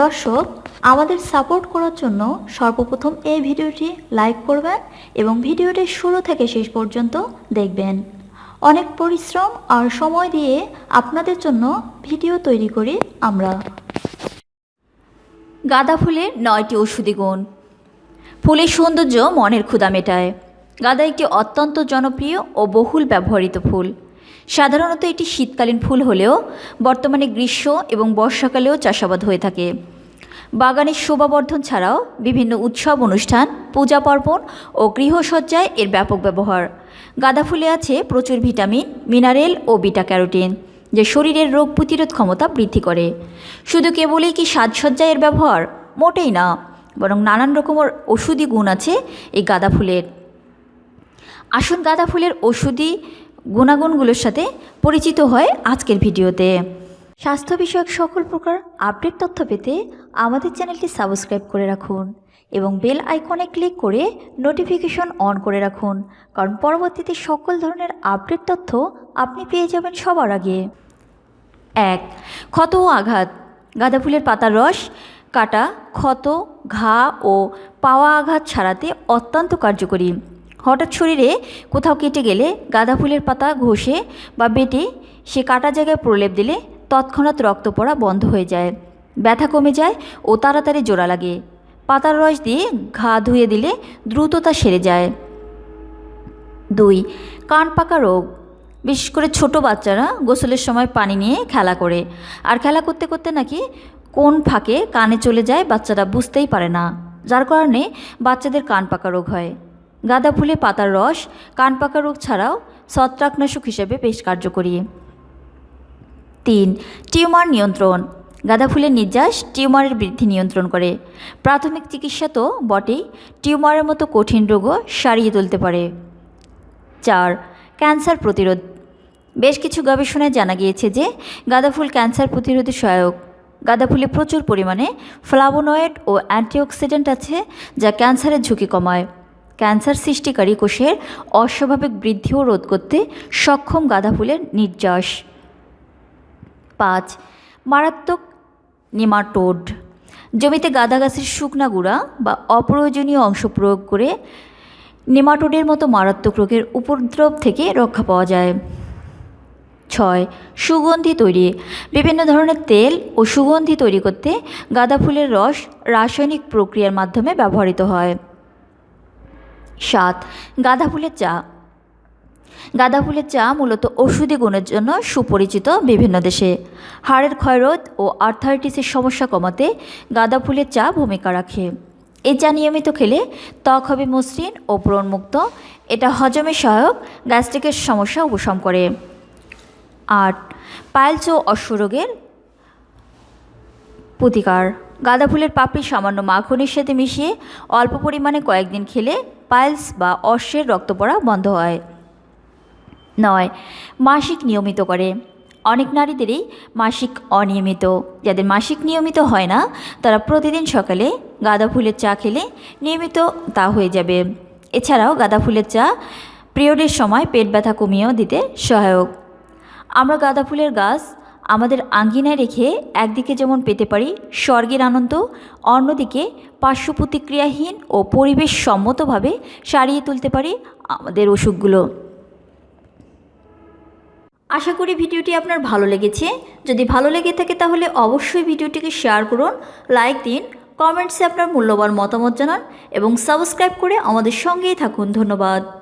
দর্শক, আমাদের সাপোর্ট করার জন্য সর্বপ্রথম এই ভিডিওটি লাইক করবেন এবং ভিডিওটি শুরু থেকে শেষ পর্যন্ত দেখবেন। অনেক পরিশ্রম আর সময় দিয়ে আপনাদের জন্য ভিডিও তৈরি করি আমরা। গাঁদা ফুলের নয়টি ওষুধি গুণ। ফুলের সৌন্দর্য মনের ক্ষুধা মেটায়। গাঁদা একটি অত্যন্ত জনপ্রিয় ও বহুল ব্যবহৃত ফুল। সাধারণত এটি শীতকালীন ফুল হলেও বর্তমানে গ্রীষ্ম এবং বর্ষাকালেও চাষাবাদ হয়ে থাকে। বাগানের শোভাবর্ধন ছাড়াও বিভিন্ন উৎসব, অনুষ্ঠান পূজা পার্বণ ও গৃহসজ্জায় এর ব্যাপক ব্যবহার। গাঁদা ফুলে আছে প্রচুর ভিটামিন, মিনারেল ও বিটা ক্যারোটিন, যা শরীরের রোগ প্রতিরোধ ক্ষমতা বৃদ্ধি করে। শুধু কেবলই কি সাজসজ্জায় এর ব্যবহার? মোটেই না, বরং নানান রকমের ওষুধি গুণ আছে এই গাঁদা ফুলের। আসুন গাঁদা ফুলের ওষুধি গুণাগুণগুলোর সাথে পরিচিত হয় আজকের ভিডিওতে। স্বাস্থ্য বিষয়ক সকল প্রকার আপডেট তথ্য পেতে আমাদের চ্যানেলটি সাবস্ক্রাইব করে রাখুন এবং বেল আইকনে ক্লিক করে নোটিফিকেশন অন করে রাখুন, কারণ পরবর্তীতে সকল ধরনের আপডেট তথ্য আপনি পেয়ে যাবেন সবার আগে। এক, ক্ষত ও আঘাত। গাঁদা ফুলের পাতার রস, কাটা, ক্ষত, ঘা ও পাওয়া আঘাত ছাড়াতে অত্যন্ত কার্যকরী। হঠাৎ শরীরে কোথাও কেটে গেলে গাঁদা ফুলের পাতা ঘষে বা বেটে সে কাটা জায়গায় প্রলেপ দিলে তৎক্ষণাৎ রক্ত পড়া বন্ধ হয়ে যায়। ব্যথা কমে যায় ও তাড়াতাড়ি জোড়া লাগে। পাতার রস দিয়ে ঘা ধুয়ে দিলে দ্রুত তা সেরে যায়। দুই, কান পাকা রোগ। বিশেষ করে ছোট বাচ্চারা গোসলের সময় পানি নিয়ে খেলা করে। আর খেলা করতে করতে নাকি কোন ফাঁকে কানে চলে যায় বাচ্চারা বুঝতেই পারে না। যার কারণে বাচ্চাদের কান পাকা রোগ হয়। গাঁদা ফুলে পাতার রস, কান পাকা রোগ ছাড়াও ছত্রাকনাশক হিসেবে বেশ কার্যকরী। তিন, টিউমার নিয়ন্ত্রণ। গাঁদা ফুলের নির্যাস টিউমারের বৃদ্ধি নিয়ন্ত্রণ করে। প্রাথমিক চিকিৎসা তো বটেই, টিউমারের মতো কঠিন রোগও সারিয়ে তুলতে পারে। চার, ক্যান্সার প্রতিরোধ। বেশ কিছু গবেষণায় জানা গিয়েছে যে, গাঁদা ফুল ক্যান্সার প্রতিরোধে সহায়ক। গাঁদা ফুলে প্রচুর পরিমাণে ফ্লাভোনয়েড ও অ্যান্টিঅক্সিডেন্ট আছে যা ক্যান্সারের ঝুঁকি কমায়। ক্যান্সার সৃষ্টিকারী কোষের অস্বাভাবিক বৃদ্ধিও রোধ করতে সক্ষম গাঁদা ফুলের নির্যাস। পাঁচ, মারাত্মক নিমাটোড। জমিতে গাঁদা গাছের শুকনা গুঁড়া বা অপ্রয়োজনীয় অংশ প্রয়োগ করে নেমাটোডের মতো মারাত্মক রোগের উপদ্রব থেকে রক্ষা পাওয়া যায়। ছয়, সুগন্ধি তৈরি। বিভিন্ন ধরনের তেল ও সুগন্ধি তৈরি করতে গাঁদা ফুলের রস রাসায়নিক প্রক্রিয়ার মাধ্যমে ব্যবহৃত হয়। সাত, গাঁদা ফুলের চা। গাঁদা ফুলের চা মূলত ওষুধি গুণের জন্য সুপরিচিত বিভিন্ন দেশে। হাড়ের ক্ষয়রোধ ও আর্থারাইটিসের সমস্যা কমাতে গাঁদা ফুলের চা ভূমিকা রাখে। এই চা নিয়মিত খেলে ত্বক হবে মসৃণ ও ব্রণমুক্ত। এটা হজমে সহায়ক, গ্যাস্ট্রিকের সমস্যা উপশম করে। আট, পাইলস ও অশ্বরোগের প্রতিকার। গাঁদা ফুলের পাপড়ি সামান্য মাখনের সাথে মিশিয়ে অল্প পরিমাণে কয়েকদিন খেলে পাইলস বা অশ্বের রক্ত পড়া বন্ধ হয়। নয়, মাসিক নিয়মিত করে। অনেক নারীদেরই মাসিক অনিয়মিত। যাদের মাসিক নিয়মিত হয় না, তারা প্রতিদিন সকালে গাঁদা ফুলের চা খেলে নিয়মিত তা হয়ে যাবে। এছাড়াও গাঁদা ফুলের চা পিরিয়ডের সময় পেট ব্যথা কমিয়েও দিতে সহায়ক। আমরা গাঁদা ফুলের গাছ আমাদের আঙ্গিনায় রেখে একদিকে যেমন পেতে পারি স্বর্গের আনন্দ, অন্যদিকে পার্শ্ব প্রতিক্রিয়াহীন ও পরিবেশ সম্মতভাবে সারিয়ে তুলতে পারি আমাদের অসুখগুলো। আশা করি ভিডিওটি আপনার ভালো লেগেছে। যদি ভালো লেগে থাকে তাহলে অবশ্যই ভিডিওটিকে শেয়ার করুন, লাইক দিন, কমেন্টসে আপনার মূল্যবান মতামত জানান এবং সাবস্ক্রাইব করে আমাদের সঙ্গেই থাকুন। ধন্যবাদ।